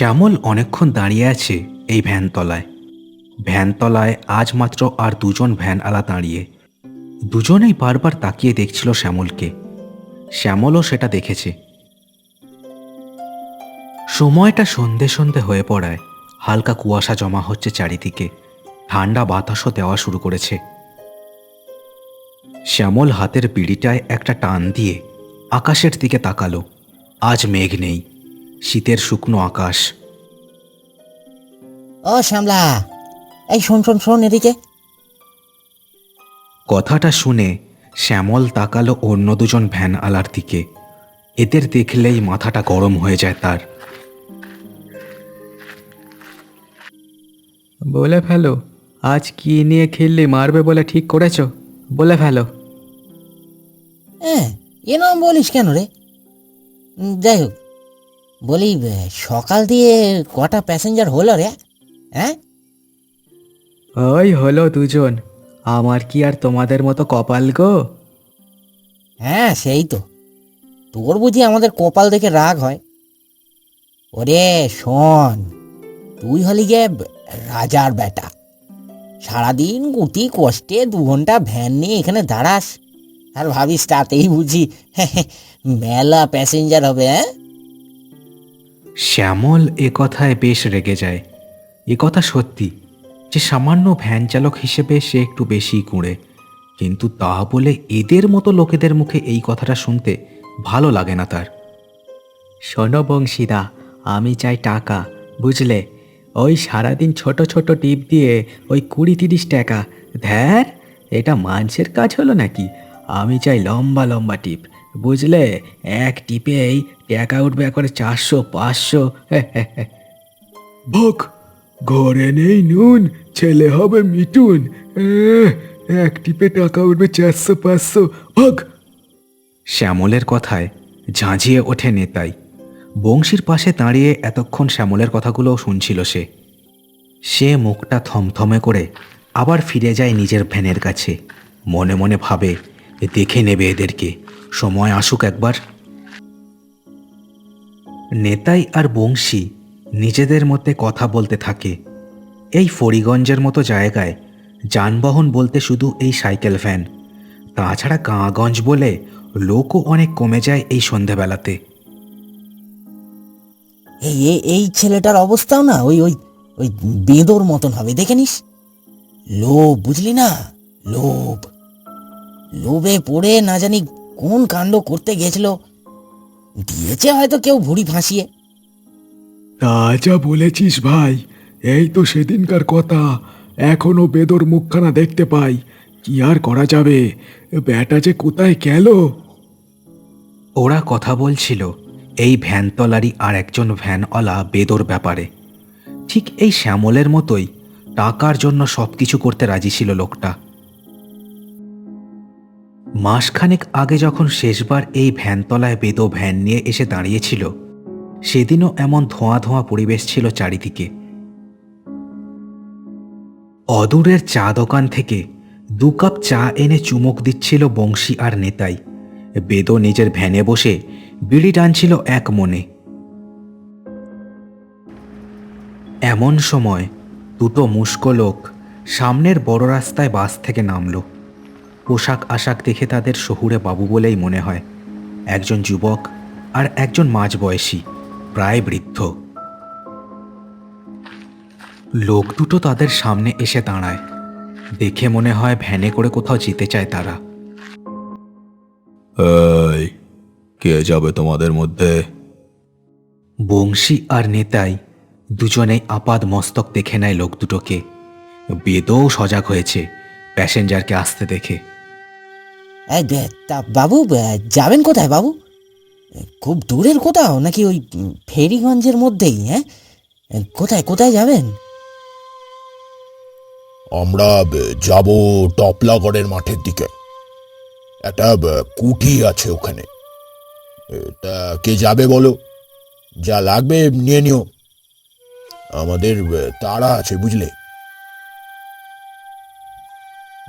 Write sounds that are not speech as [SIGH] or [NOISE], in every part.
শ্যামল অনেকক্ষণ দাঁড়িয়ে আছে এই ভ্যানতলায়। ভ্যানতলায় আজ মাত্র আর দুজন ভ্যান আলা দাঁড়িয়ে। দুজনেই বারবার তাকিয়ে দেখছিল শ্যামলকে। শ্যামলও সেটা দেখেছে। সময়টা সন্ধে সন্ধে হয়ে পড়ায়। হালকা কুয়াশা জমা হচ্ছে চারিদিকে। ঠান্ডা বাতাসও দেওয়া শুরু করেছে। শ্যামল হাতের বিড়িটায় একটা টান দিয়ে আকাশের দিকে তাকালো। আজ মেঘ নেই। শীতের শুকনো আকাশ। ও শ্যামলা এই শোন শোন শোন এদিকে। কথাটা শুনে শ্যামল তাকালো অন্য দুজন ভ্যান আলার দিকে। এদের দেখলেই মাথাটা গরম হয়ে যায় তার। বলে ফেলো আজ কি নিয়ে খেললে মারবে বলে ঠিক করেছ? বলে ফেলো। হ্যাঁ এরম বলিস কেন রে? যাই হোক বলি সকাল দিয়ে কটা প্যাসেঞ্জার হলো রে? হ্যাঁ ওই হলো দুজন। আমার কি আর তোমাদের মতো কপাল গো? হ্যাঁ সেই তো। তোর বুঝি আমাদের কপাল দেখে রাগ হয়। ওরে শোন তুই হলি গে রাজার বেটা। সারাদিন গুটি কষ্টে দু ঘণ্টা ভ্যান নিয়ে এখানে দাঁড়াস। আর ভাবিস তাতেই বুঝি [LAUGHS] মেলা প্যাসেঞ্জার হবে হ্যাঁ? শ্যামল এ কথায় বেশ রেগে যায়। এ কথা সত্যি, যে সামান্য ভ্যান চালক হিসেবে সে একটু বেশি কুঁড়ে। কিন্তু তা বলে এদের মতো লোকেদের মুখে এই কথাটা শুনতে ভালো লাগে না তার। শোনো বংশীদা, আমি চাই টাকা, বুঝলে? ওই সারাদিন ছোট ছোট টিপ দিয়ে ওই কুড়ি তিরিশ টাকা। ধ্যার, এটা মানুষের কাজ হলো নাকি? আমি চাই লম্বা লম্বা টিপ। বুঝলে? এক টিপেই টাকা উঠবে করে চারশো পাঁচশো। ভোগ ঘরে নেই নুন ছেলে হবে মিটুন এক টিপে টাকা উঠবে চারশো পাঁচশো। ভোগ। শ্যামলের কথায় ঝাঁঝিয়ে ওঠে নেতাই। বংশীর পাশে দাঁড়িয়ে এতক্ষণ শ্যামলের কথাগুলোও শুনছিল সে। সে মুখটা থমথমে করে আবার ফিরে যায় নিজের ভ্যানের কাছে। মনে মনে ভাবে দেখে নেবে এদেরকে। সময় আসুক একবার। নেতাই আর বংশী নিজেদের মধ্যে কথা বলতে থাকে। এই ফরিগঞ্জের মতো জায়গায় যানবাহন বলতে শুধু এই সাইকেল ভ্যান। তাছাড়া গাঁগঞ্জ বলে লোকও অনেক কমে যায় এই সন্ধেবেলাতে। এই, এই- এই ছেলেটার অবস্থাও না ওই ওই ওই বেঁদোর মতন হবে, দেখে নিস। লোভ, বুঝলি না? লোভ। লোভে পড়ে না জানি কোন কাণ্ড করতে গেছিল? দিয়েছে হয়তো কেউ ভুড়ি ফাঁসিয়ে। তা যা বলেছিস ভাই এই তো সেদিনকার কথা। এখনও বেদর মুখখানা দেখতে পাই কি আর করা যাবে? ব্যাটা যে কোথায় গেল? ওরা কথা বলছিল এই ভ্যানতলারই আর একজন ভ্যানওয়ালা বেদর ব্যাপারে। ঠিক এই শ্যামলের মতোই টাকার জন্য সব কিছু করতে রাজি ছিল লোকটা। মাসখানেক আগে যখন শেষবার এই ভ্যানতলায় বেদো ভ্যান নিয়ে এসে দাঁড়িয়েছিল, সেদিনও এমন ধোঁয়া ধোঁয়া পরিবেশ ছিল চারিদিকে। অদূরের চা দোকান থেকে দু কাপ চা এনে চুমুক দিচ্ছিল বংশী আর নেতাই। বেদো নিজের ভ্যানে বসে বিড়ি টানছিল এক মনে। এমন সময় দুটো মুস্কো লোক সামনের বড় রাস্তায় বাস থেকে নামলো। পোশাক আশাক দেখে তাদের শহুরে বাবু বলেই মনে হয়। একজন যুবক আর একজন মাঝবয়সী প্রায় বৃদ্ধ। লোক দুটো তাদের সামনে এসে দাঁড়ায়। দেখে মনে হয় ভ্যানে করে কোথাও যেতে চায় তারা। এই কে যাবে তোমাদের মধ্যে? বংশী আর নেতাই দুজনেই আপাদ মস্তক দেখে নেয় লোক দুটোকে। বেদও সজাগ হয়েছে প্যাসেঞ্জারকে আসতে দেখে। তা বাবু যাবেন কোথায় বাবু? খুব দূরের কোথাও নাকি ওই ফেরিগঞ্জের মধ্যেই হ্যাঁ কোথায় কোথায় যাবেন? আমরা যাব টপলাগড়ের মাঠের দিকে। একটা কুঠি আছে ওখানে। তা কে যাবে বলো? যা লাগবে নিয়ে নিও। আমাদের তাড়া আছে বুঝলে?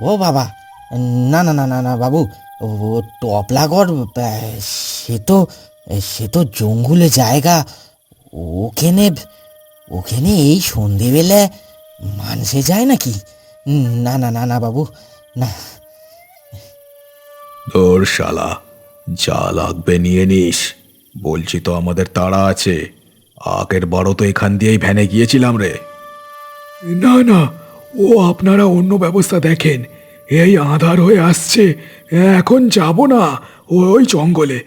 ও বাবা না না না না না বাবু ও টপলাগড় সে তো সে তো জঙ্গলে জায়গা। ওখানে ওখানে এই সন্ধেবেলা মানুষে যায় নাকি? না না না না বাবু না। তোর শালা যা লাগবে নিয়ে নিস। বলছি তো আমাদের তাড়া আছে। আগের বারও তো এখান দিয়েই ভ্যানে গিয়েছিলাম রে। না না ও আপনারা অন্য ব্যবস্থা দেখেন। এই আধার হয়ে আসছে। এখন যাব না। ওই জঙ্গলে।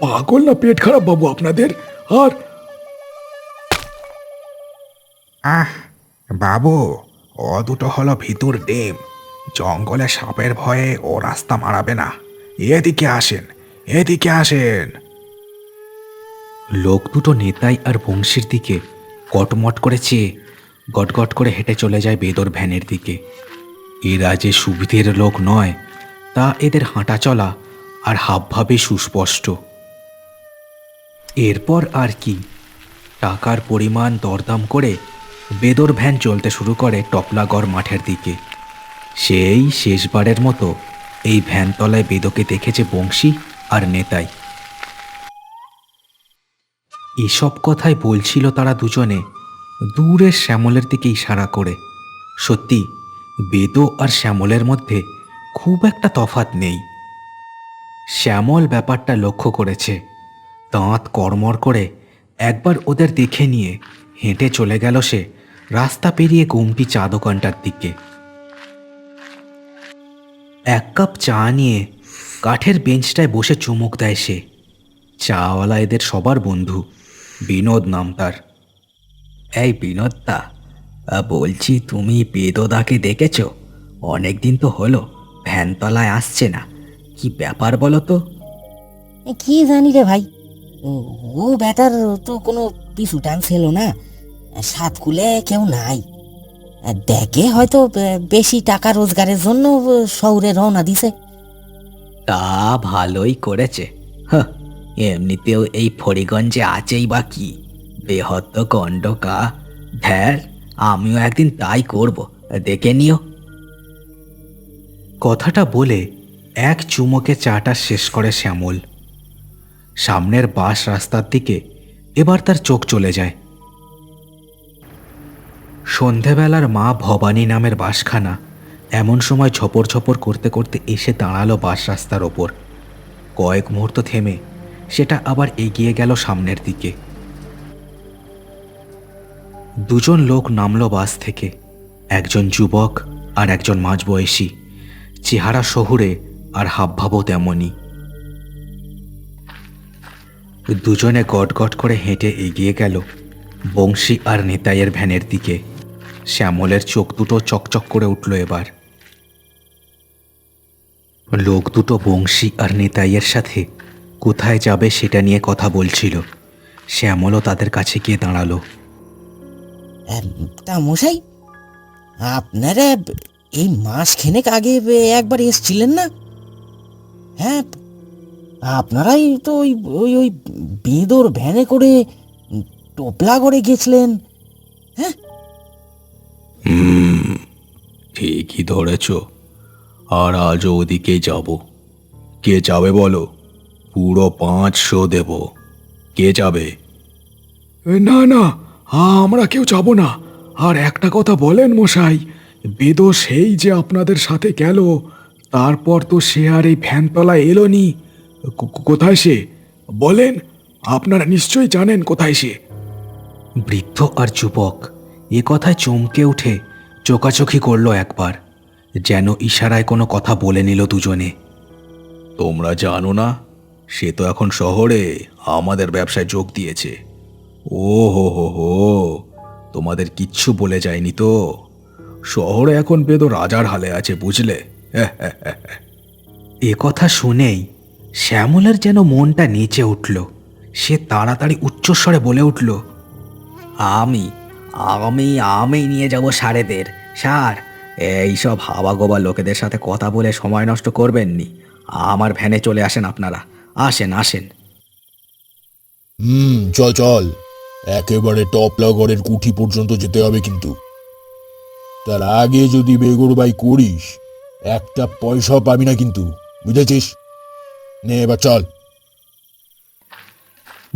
পাগল না পেট খারাপ বাবু আপনাদের? আর আহ বাবু ও দুটো হলো ভিতর ডিম। জঙ্গলে সাপের ভয়ে ও রাস্তা মারাবে না। এদিকে আসেন এদিকে আসেন। লোক দুটো নেতাই আর বংশীর দিকে কটমট করে চেয়ে গটগট করে হেঁটে চলে যায় বেদর ভ্যানের দিকে। এরা যে সুবিধের লোক নয়, তা এদের হাঁটা চলা আর হাবভাবে সুস্পষ্ট। এরপর আর কি? টাকার পরিমাণ দরদাম করে বেদর ভ্যান চলতে শুরু করে টপলাগড় মাঠের দিকে। সেই শেষবারের মতো এই ভ্যানতলায় বেদকে দেখেছে বংশী আর নেতাই। এসব কথাই বলছিল তারা দুজনে দূরের শ্যামলের দিকে ইশারা করে। সত্যি বেদ আর শ্যামলের মধ্যে খুব একটা তফাত নেই। শ্যামল ব্যাপারটা লক্ষ্য করেছে। দাঁত কর্মর করে একবার ওদের দেখে নিয়ে হেঁটে চলে গেল সে রাস্তা পেরিয়ে গুমটি চা দোকানটার দিকে। এক কাপ চা নিয়ে কাঠের বেঞ্চটায় বসে চুমুক দেয় সে। চাওয়ালা এদের সবার বন্ধু, বিনোদ নাম তার। এই বিনোদদা বলছি তুমি বেদদাকে দেখেছ? অনেকদিন তো হলো ভ্যানতলায় আসছে না। কি ব্যাপার বলো তো? কি জানি রে ভাই। ও- ব্যাটার তো কোনো পিছু টানছিল না। সাত কুলে কেউ নাই। দেখে হয়তো বেশি টাকা রোজগারের জন্য শহরে রওনা দিছে। তা ভালোই করেছে। এমনিতেও এই ফরিগঞ্জে আছেই বা কি? বেহত্ত কণ্ডকা ধ্যার আমিও একদিন তাই করব, দেখে নিও। কথাটা বলে এক চুমোকে চাটা শেষ করে শ্যামল। সামনের বাস রাস্তার দিকে এবার তার চোখ চলে যায়। সন্ধেবেলার মা ভবানী নামের বাসখানা এমন সময় ঝপর ঝপর করতে করতে এসে দাঁড়াল বাস রাস্তার ওপর। কয়েক মুহূর্ত থেমে সেটা আবার এগিয়ে গেল সামনের দিকে। দুজন লোক নামলো বাস থেকে, একজন যুবক আর একজন মাঝবয়সী। চেহারা শহুরে আর হাবভাবও তেমনই। দুজনে গটগট করে হেঁটে এগিয়ে গেল, বংশী আর নেতাইয়ের ভ্যানের দিকে। শ্যামলের চোখ দুটো চকচক করে উঠল এবার। লোক দুটো বংশী আর নেতাইয়ের সাথে কোথায় যাবে সেটা নিয়ে কথা বলছিল। শ্যামলও তাদের কাছে গিয়ে দাঁড়াল। তা মশাই আপনারা এই মাস খেনেক আগে একবার এসছিলেন না? হ্যাঁ আপনারাই তো ওই ওই ওই বেদর ভ্যানে করে টোপলা করে গেছিলেন হুম ঠিকই ধরেছ। আর আজও ওদিকে যাব। কে যাবে বলো? পুরো পাঁচশো দেব। কে যাবে? না না আমরা কেউ যাব না। আর একটা কথা বলেন মশাই বেদ সেই যে আপনাদের সাথে গেল তারপর তো সে আর এই ভ্যানতলায় এলো নি। কোথায় সে? বলেন আপনারা নিশ্চয়ই জানেন কোথায় সে। বৃদ্ধ আর যুবক এ কথায় চমকে উঠে চোকাচোখি করল একবার যেন ইশারায় কোনো কথা বলে নিল দুজনে। তোমরা জানো না সে তো এখন শহরে আমাদের ব্যবসায় যোগ দিয়েছে। ও হো হো হো তোমাদের কিচ্ছু বলে যায়নি তো? শহরে এখন বেদ রাজার হালে আছে বুঝলে? এ কথা শুনেই শ্যামলের যেন মনটা নিচে উঠল সে তাড়াতাড়ি উচ্চস্বরে বলে উঠল আমি আমি আমি নিয়ে যাব সারেদের। সার এইসব হাওয়া গোবা লোকেদের সাথে কথা বলে সময় নষ্ট করবেন করবেননি। আমার ভ্যানে চলে আসেন আপনারা। আসেন আসেন। হুম চল চল। একেবারে টপলাগড়ের কুঠি পর্যন্ত যেতে হবে কিন্তু। তার আগে যদি বেগরবাই করিস, একটা পয়সাও পাবি না কিন্তু, বুঝেছিস? নে এবার চল।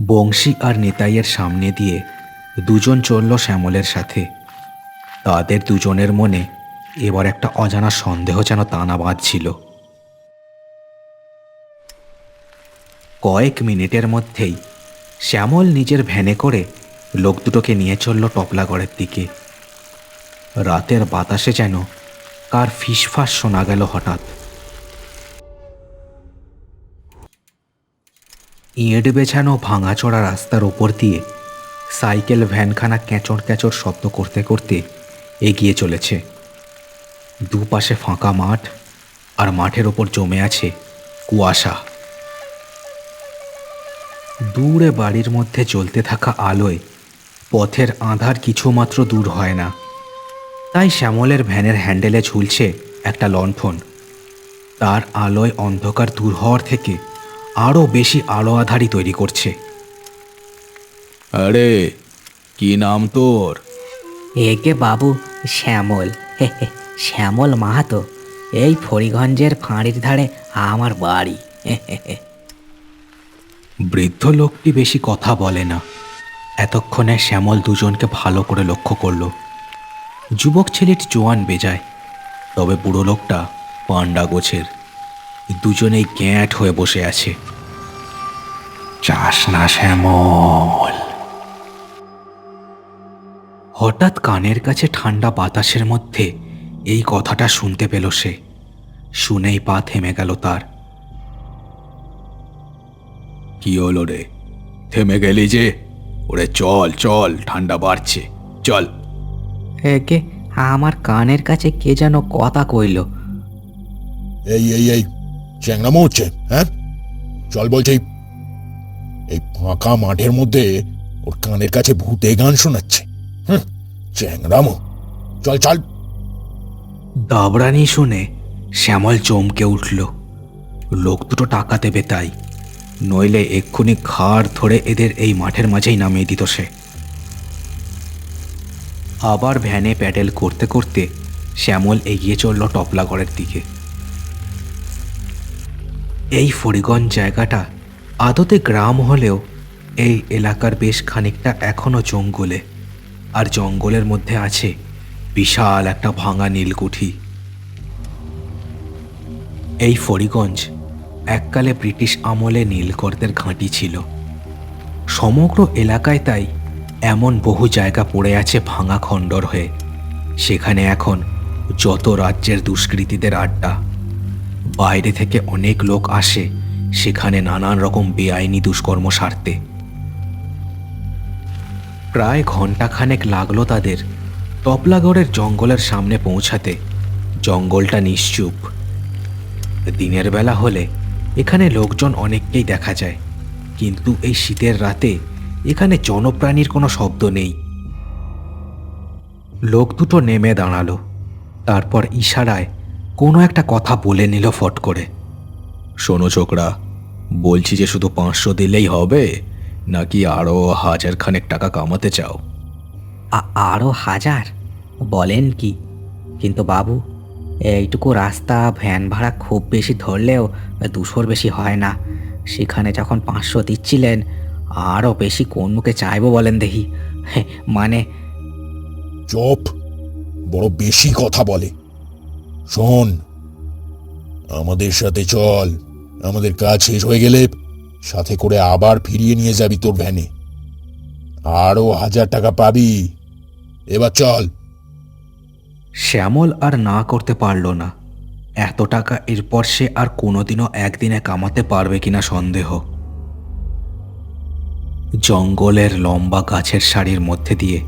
বংশী আর নেতাইয়ের সামনে দিয়ে দুজন চলল শ্যামলের সাথে। তাদের দুজনের মনে এবার একটা অজানা সন্দেহ যেন তানা বাঁধছিল। কয়েক মিনিটের মধ্যেই শ্যামল নিজের ভ্যানে করে লোক দুটোকে নিয়ে চলল টপলাগড়ের দিকে। রাতের বাতাসে যেন কার ফিসফাস শোনা গেল হঠাৎ। ইঁট বেছানো ভাঙাচোরা রাস্তার ওপর দিয়ে সাইকেল ভ্যানখানা ক্যাঁচড় ক্যাঁচড় শব্দ করতে করতে এগিয়ে চলেছে। দুপাশে ফাঁকা মাঠ আর মাঠের ওপর জমে আছে কুয়াশা। দূরে বাড়ির মধ্যে জ্বলতে থাকা আলোয় পথের আধার কিছুমাত্র দূর হয় না। তাই শ্যামলের ভ্যানের হ্যান্ডেলে ঝুলছে একটা লণ্ঠন। তার আলোয় অন্ধকার দূর হওয়ার থেকে আরও বেশি আলো আধারি তৈরি করছে। আরে কি নাম তোর? একে বাবু শ্যামল। শ্যামল মাহাতো। এই ফরিগঞ্জের ফাঁড়ির ধারে আমার বাড়ি। হে হে হে। বৃদ্ধ লোকটি বেশি কথা বলে না। এতক্ষণে শ্যামল দুজনকে ভালো করে লক্ষ্য করল। যুবক ছেলেটি জোয়ান বেজায়, তবে বুড়ো লোকটা পান্ডা গোছের। দুজনেই গ্যাঁট হয়ে বসে আছে। চাস না শ্যামল। হঠাৎ কানের কাছে ঠান্ডা বাতাসের মধ্যে এই কথাটা শুনতে পেল সে। শুনেই পা থেমে গেল তার। কি হলো রে? থেমে গেলি যে? ওরে চল চল ঠান্ডা বাড়ছে। চল। একে আমার কানের কাছে কে যেন কথা কইল। এই এই এই চ্যাংরামো হচ্ছে হ্যাঁ? চল বলছি এই ফাঁকা মাঠের মধ্যে ওর কানের কাছে ভূতে গান শোনাচ্ছে। হুম চ্যাংরামো চল চল। দাবরানি শুনে শ্যামল চমকে উঠল। লোক দুটো টাকা দেবে তাই। নইলে এক্ষুনি ঘাড় ধরে এদের এই মাঠের মাঝেই নামিয়ে দিত সে। আবার ভ্যানে প্যাডেল করতে করতে শ্যামল এগিয়ে চলল টপলাগড়ের দিকে। এই ফরিগঞ্জ জায়গাটা আদতে গ্রাম হলেও এই এলাকার বেশ খানিকটা এখনও জঙ্গলে, আর জঙ্গলের মধ্যে আছে বিশাল একটা ভাঙা নীলকুঠি। এই ফরিগঞ্জ এককালে ব্রিটিশ আমলে নীলকরদের ঘাঁটি ছিল। সমগ্র এলাকায় তাই এমন বহু জায়গা পড়ে আছে ভাঙা খণ্ডর হয়ে। সেখানে এখন যত রাজ্যের দুষ্কৃতীদের আড্ডা, বাইরে থেকে অনেক লোক আসে সেখানে নানান রকম বেআইনি দুষ্কর্ম সারতে। প্রায় ঘন্টাখানেক লাগল তাদের টপলাগড়ের জঙ্গলের সামনে পৌঁছাতে। জঙ্গলটা নিশ্চুপ। দিনের বেলা হলে এখানে লোকজন অনেককেই দেখা যায়। কিন্তু এই শীতের রাতে এখানে জনপ্রাণীর কোনো শব্দ নেই। লোক দুটো নেমে দাঁড়াল। তারপর ইশারায় কোনো একটা কথা বলে নিল ফট করে। শোনো ছোকরা বলছি যে শুধু পাঁচশো দিলেই হবে নাকি আরও হাজার খানেক টাকা কামাতে চাও? আরও হাজার? বলেন কি। কিন্তু বাবু এইটুকু রাস্তা, ভ্যান ভাড়া খুব বেশি ধরলেও দুশোর বেশি হয় না। সেখানে যখন পাঁচশো দিচ্ছিলেন, আরও বেশি কোন মুখে চাইব বলেন দেখি। মানে? চপ, বড় বেশি কথা বলে। শোন, আমাদের সাথে চল, আমাদের কাজ শেষ হয়ে গেলে সাথে করে আবার ফিরিয়ে নিয়ে যাবি তোর ভ্যানে। আরও হাজার টাকা পাবি। এবার চল। শ্যামল আর না করতে পারল না। এত টাকা এরপর সে আর কোনোদিনও একদিনে কামাতে পারবে কিনা সন্দেহ। জঙ্গলের লম্বা গাছের সারির মধ্যে দিয়ে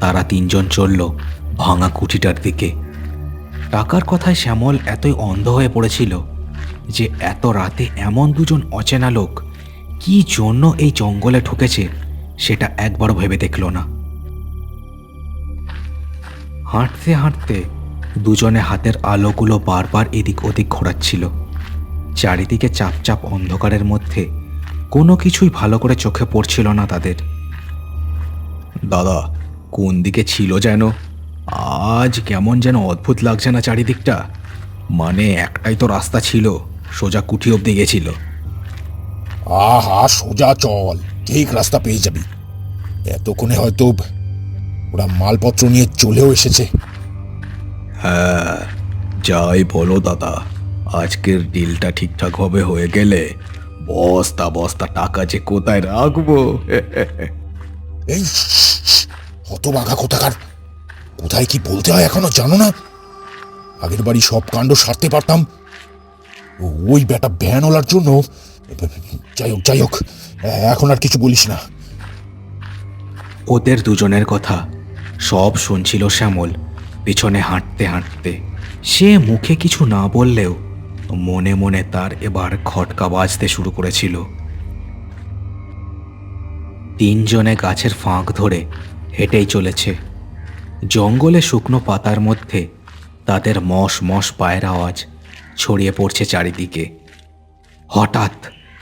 তারা তিনজন চলল ভাঙা কুঠিটার দিকে। টাকার কথায় শ্যামল এতই অন্ধ হয়ে পড়েছিল যে এত রাতে এমন দুজন অচেনা লোক কি জন্য এই জঙ্গলে ঢুকেছে সেটা একবারও ভেবে দেখল না। হাঁটতে হাঁটতে দুজনে হাতের আলোগুলো বারবার এদিক ওদিক ঘোরাচ্ছিল। চারিদিকে চাপচাপ অন্ধকারের মধ্যে কোনো কিছুই ভালো করে চোখে পড়ছিল না তাদের। দাদা, কোন দিকে ছিল যেন? আজ কেমন যেন অদ্ভুত লাগছে না চারিদিকটা। মানে একটাই তো রাস্তা ছিল, সোজা কুঠি অব্দি গেছিল। আহা, সোজা চল, ঠিক রাস্তা পেয়ে যাবি। এতক্ষণে হয়তো ওরা মালপত্র নিয়ে চলেও এসেছে। হ্যাঁ যাই বলো দাদা আজকের ডিলটা ঠিকঠাক ঠিকঠাকভাবে হয়ে গেলে বস্তা বস্তা টাকা যে কোথায় রাখব? [LAUGHS] এই হত বাঘা কোথাকার? কোথায় কি বলতে হয় এখনও জানো না? আগের বাড়ি সব কাণ্ড সারতে পারতাম। ওই বেটা ভ্যানওয়ালার জন্য। যাই হোক যাই হোক এখন আর কিছু বলিস না। ওদের দুজনের কথা সব শুনছিল শ্যামল, পিছনে হাঁটতে হাঁটতে। সে মুখে কিছু না বললেও মনে মনে তার এবার খটকা বাজতে শুরু করেছিল। তিনজনে গাছের ফাঁক ধরে হেঁটেই চলেছে। জঙ্গলে শুকনো পাতার মধ্যে তাদের মশ মশ পায়ের আওয়াজ ছড়িয়ে পড়ছে চারিদিকে। হঠাৎ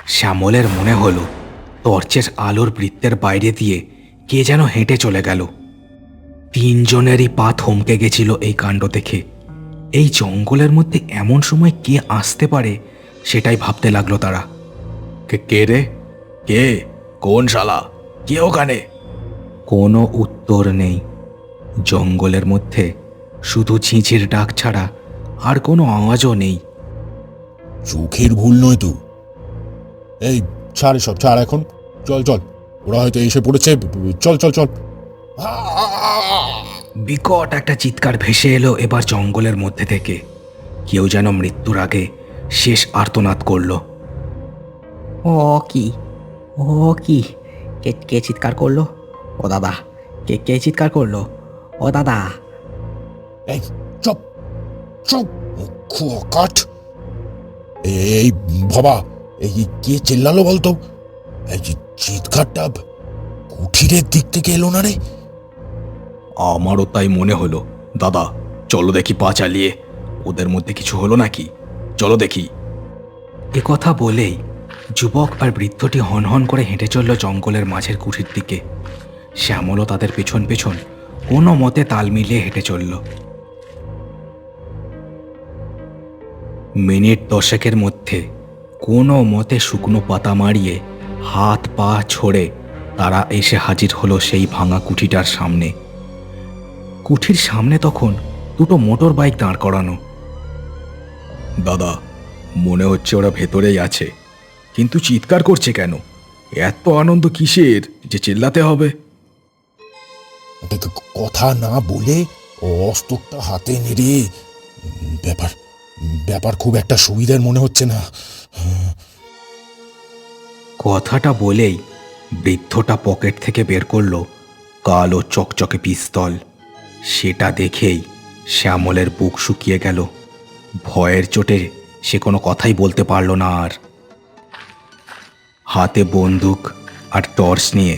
শ্যামলের মনে হলো, টর্চের আলোর বৃত্তের বাইরে দিয়ে কে যেন হেঁটে চলে গেল। তিনজনেরই পা থমকে গেছিল এই কাণ্ড দেখে। এই জঙ্গলের মধ্যে এমন সময় কে আসতে পারে সেটাই ভাবতে লাগল তারা। কে রে? কে? কোন শালা? কে ওখানে? কোনো উত্তর নেই। জঙ্গলের মধ্যে শুধু ঝিঁঝির ডাক ছাড়া আর কোনো আওয়াজও নেই। চোখের ভুল নয় তো। এই ছাড় সব ছাড় এখন। চল চল। ওরা হয়তো এসে পড়েছে। চল চল চল। বিকট একটা চিৎকার ভেসে এলো এবার জঙ্গলের মধ্যে থেকে। কেউ যেন মৃত্যুর আগে শেষ আর্তনাদ করল। ও কি? ও কি? কে কে চিৎকার করল? ও দাদা কে কে চিৎকার করল? ও দাদা। এই চপ চপ কাঠ। এই বাবা এই কে চেল্লালো বলতো? এই যে চিৎকারটা কুঠিরের দিক থেকে এলো না রে? আমারও তাই মনে হলো। দাদা, চলো দেখি পা চালিয়ে। ওদের মধ্যে কিছু হলো নাকি? চলো দেখি। এ কথা বলেই যুবক আর বৃদ্ধটি হনহন করে হেঁটে চলল জঙ্গলের মাঝের কুঠির দিকে। শ্যামলও তাদের পেছন পেছন কোনো মতে তাল মিলিয়ে হেঁটে চলল। মিনিট দশেকের মধ্যে কোনো মতে শুকনো পাতা মারিয়ে হাত পা ছড়ে তারা এসে হাজির হলো সেই ভাঙা কুঠিটার সামনে। কুঠির সামনে তখন দুটো মোটর বাইক দাঁড় করানো। দাদা মনে হচ্ছে ওরা ভেতরেই আছে। কিন্তু চিৎকার করছে কেন? এত আনন্দ কিসের যে চিল্লাতে হবে? কথা না বলে অস্ত্রটা হাতে নেড়ে ব্যাপার ব্যাপার খুব একটা সুবিধার মনে হচ্ছে না। কথাটা বলেই বৃদ্ধটা পকেট থেকে বের করল কালো চকচকে পিস্তল। সেটা দেখেই শ্যামলের বুক শুকিয়ে গেল। ভয়ের চোটে সে কোনো কথাই বলতে পারল না আর। হাতে বন্দুক আর টর্চ নিয়ে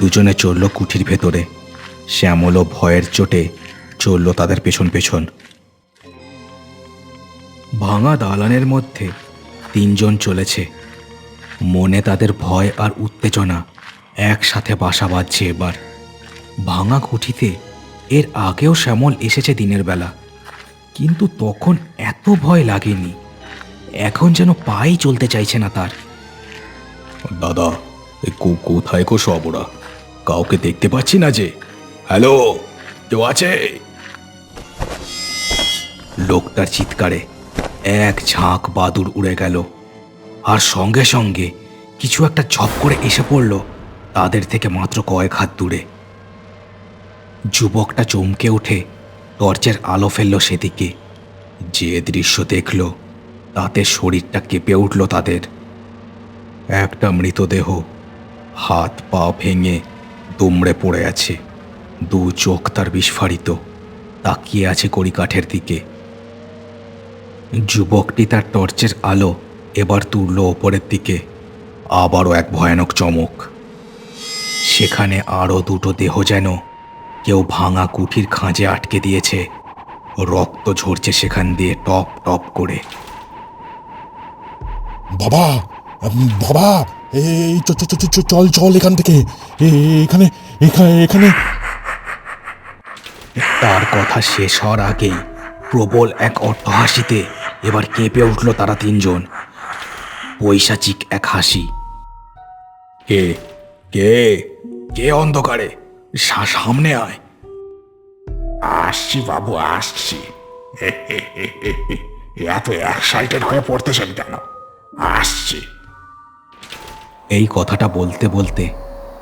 দুজনে চলল কুঠির ভেতরে। শ্যামলও ভয়ের চোটে চলল তাদের পেছন পেছন। ভাঙা দালানের মধ্যে তিনজন চলেছে। মনে তাদের ভয় আর উত্তেজনা একসাথে বাসা বাঁধছে এবার। ভাঙা কুঠিতে এর আগেও শ্যামল এসেছে দিনের বেলা। কিন্তু তখন এত ভয় লাগেনি। এখন যেন পাই চলতে চাইছে না তার। দাদা কো- কোথায় কো সব ওরা? কাউকে দেখতে পাচ্ছি না যে। হ্যালো, কেউ আছে? লোকটার চিৎকারে এক ঝাঁক বাদুর উড়ে গেল। আর সঙ্গে সঙ্গে কিছু একটা ঝপ করে এসে পড়ল। তাদের থেকে মাত্র কয়েক হাত দূরে। যুবকটা চমকে উঠে টর্চের আলো ফেলল সেদিকে। যে দৃশ্য দেখল, তাতে শরীরটা কেঁপে উঠল তাদের। একটা মৃতদেহ হাত পা ভেঙে দুমড়ে পড়ে আছে, দু চোখ তার বিস্ফারিত, তাকিয়ে আছে কড়িকাঠের দিকে। যুবকটি তার টর্চের আলো এবার তুলল ওপরের দিকে, আবারও এক ভয়ানক চমক। সেখানে আরও দুটো দেহ যেন কেউ ভাঙা কুঠির খাঁজে আটকে দিয়েছে। রক্ত ঝরছে সেখান দিয়ে টপ টপ করে। বাবা বাবা এই চ- চ- চ- চ- চল চল এখান থেকে। এখানে এখানে এখানে। তার কথা শেষ হওয়ার আগেই প্রবল এক অট্টহাসিতে এবার কেঁপে উঠল তারা তিনজন। পৈশাচিক এক হাসি। কে? কে? কে অন্ধকারে? সামনে আয়। আসছি বাবু আসছি। এত এক্সাইটেড হয়ে পড়তেছেন কেন? আসছি। এই কথাটা বলতে বলতে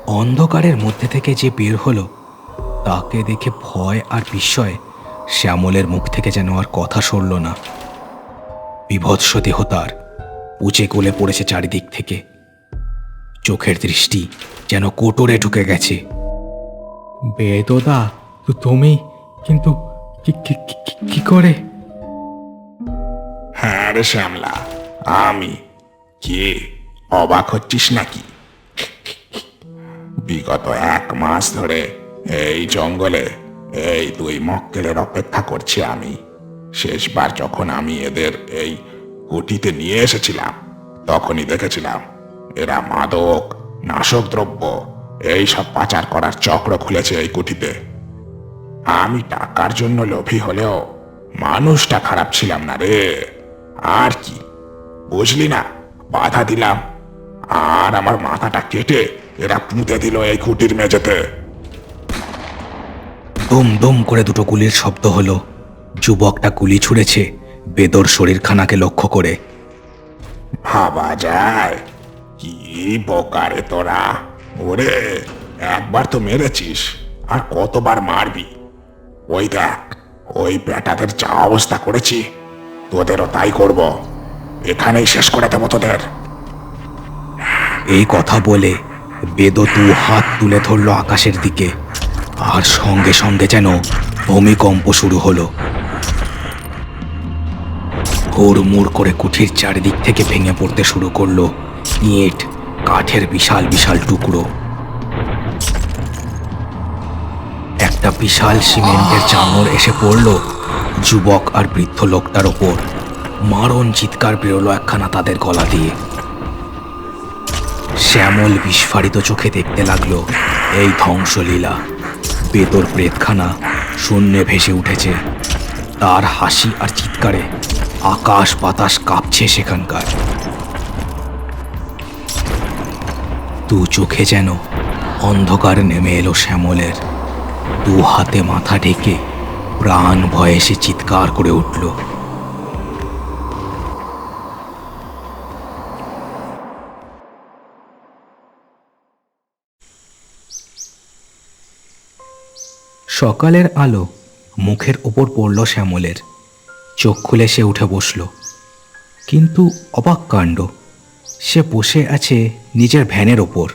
অন্ধকারের মধ্যে থেকে যে বের হলো তাকে দেখে ভয় আর বিস্ময়ে শ্যামলের মুখ থেকে যেন আর কথা সরল না। বিভৎস দেহ তার উঁচে কোলে পড়েছে চারিদিক থেকে। চোখের দৃষ্টি যেন কোটরে ঢুকে গেছে। বেদদা, তো তুমি? কিন্তু কি করে? হ্যাঁ রে শ্যামলা, আমি। কে, অবাক হচ্ছিস নাকি? বিগত এক মাস ধরে এই জঙ্গলে, এই দুই মক্কেলের অপেক্ষা করছি আমি। শেষবার যখন আমি এদের এই কুটিতে নিয়ে এসেছিলাম, তখনই দেখেছিলাম, এরা মাদক, নাশক দ্রব্য এই সব পাচার করার চক্র খুলেছে এই কুঠিতে আমি টাকার জন্য লোভী হলেও মানুষটা খারাপ ছিলাম না রে। আর কি? বুঝলি না? বাধা দিলাম। আর আমার মাথাটা কেটে এরা পুঁতে দিল এই খুঁটির মেঝেতে। দুম দুম করে দুটো গুলির শব্দ হলো। যুবকটা গুলি ছুঁড়েছে বেদর শরীরখানাকে লক্ষ্য করে। ভাবা যায়। কি বোকারে তোরা? ওরে, একবার তো মেরেছিস, আর কতবার মারবি? ওই দেখ, ওই বেটাদের যা অবস্থা করেছি, তোদেরও তাই করব। এখানেই শেষ করে দেবো তোদের। এই কথা বলে বেদ দু হাত তুলে ধরল আকাশের দিকে, আর সঙ্গে সঙ্গে যেন ভূমিকম্প শুরু হলো। হুড়মুড় করে কুঠির চারিদিক থেকে ভেঙে পড়তে শুরু করল, ইট কাঠের বিশাল বিশাল টুকরো। একটা বিশাল সিমেন্টের চাঙড় এসে পড়ল যুবক আর বৃদ্ধ লোকটার ওপর। মারণ চিৎকার বেরোলো একখানা তাদের গলা দিয়ে। শ্যামল বিস্ফারিত চোখে দেখতে লাগল, এই ধ্বংসলীলা, বেতর প্রেতখানা, শূন্যে ভেসে উঠেছে। তার হাসি আর চিৎকারে আকাশ বাতাস কাঁপছে সেখানকার। দু চোখে যেন অন্ধকার নেমে এলো শ্যামলের। দু হাতে মাথা ঢেকে প্রাণ ভয়ে সে চিৎকার করে উঠল। সকালের আলো মুখের ওপর পড়ল শ্যামলের। চোখ খুলে সে উঠে বসল। কিন্তু অবাক কাণ্ড। সে বসে আছে নিজের ভ্যানের ওপর।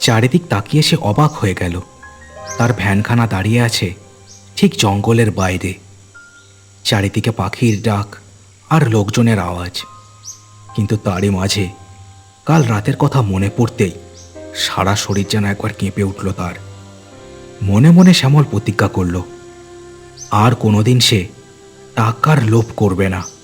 চারিদিক তাকিয়ে সে অবাক হয়ে গেল। তার ভ্যানখানা দাঁড়িয়ে আছে ঠিক জঙ্গলের বাইরে। চারিদিকে পাখির ডাক আর লোকজনের আওয়াজ। কিন্তু তারই মাঝে কাল রাতের কথা মনে পড়তেই সারা শরীর যেন একবার কেঁপে উঠল তার। মনে মনে শ্যামল প্রতিজ্ঞা করল, আর কোনোদিন সে টাকার লোভ করবে না।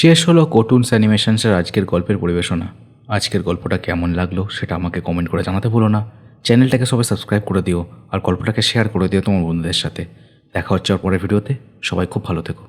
শেষ হলো কোটুনস অ্যানিমেশনসের আজকের গল্পের পরিবেশনা। আজকের গল্পটা কেমন লাগল সেটা আমাকে কমেন্ট করে জানাতে ভুলো না। চ্যানেলটাকে সবাই সাবস্ক্রাইব করে দিও আর গল্পটাকে শেয়ার করে দিও তোমার বন্ধুদের সাথে। দেখা হচ্ছে পরের ভিডিওতে। সবাই খুব ভালো থেকো।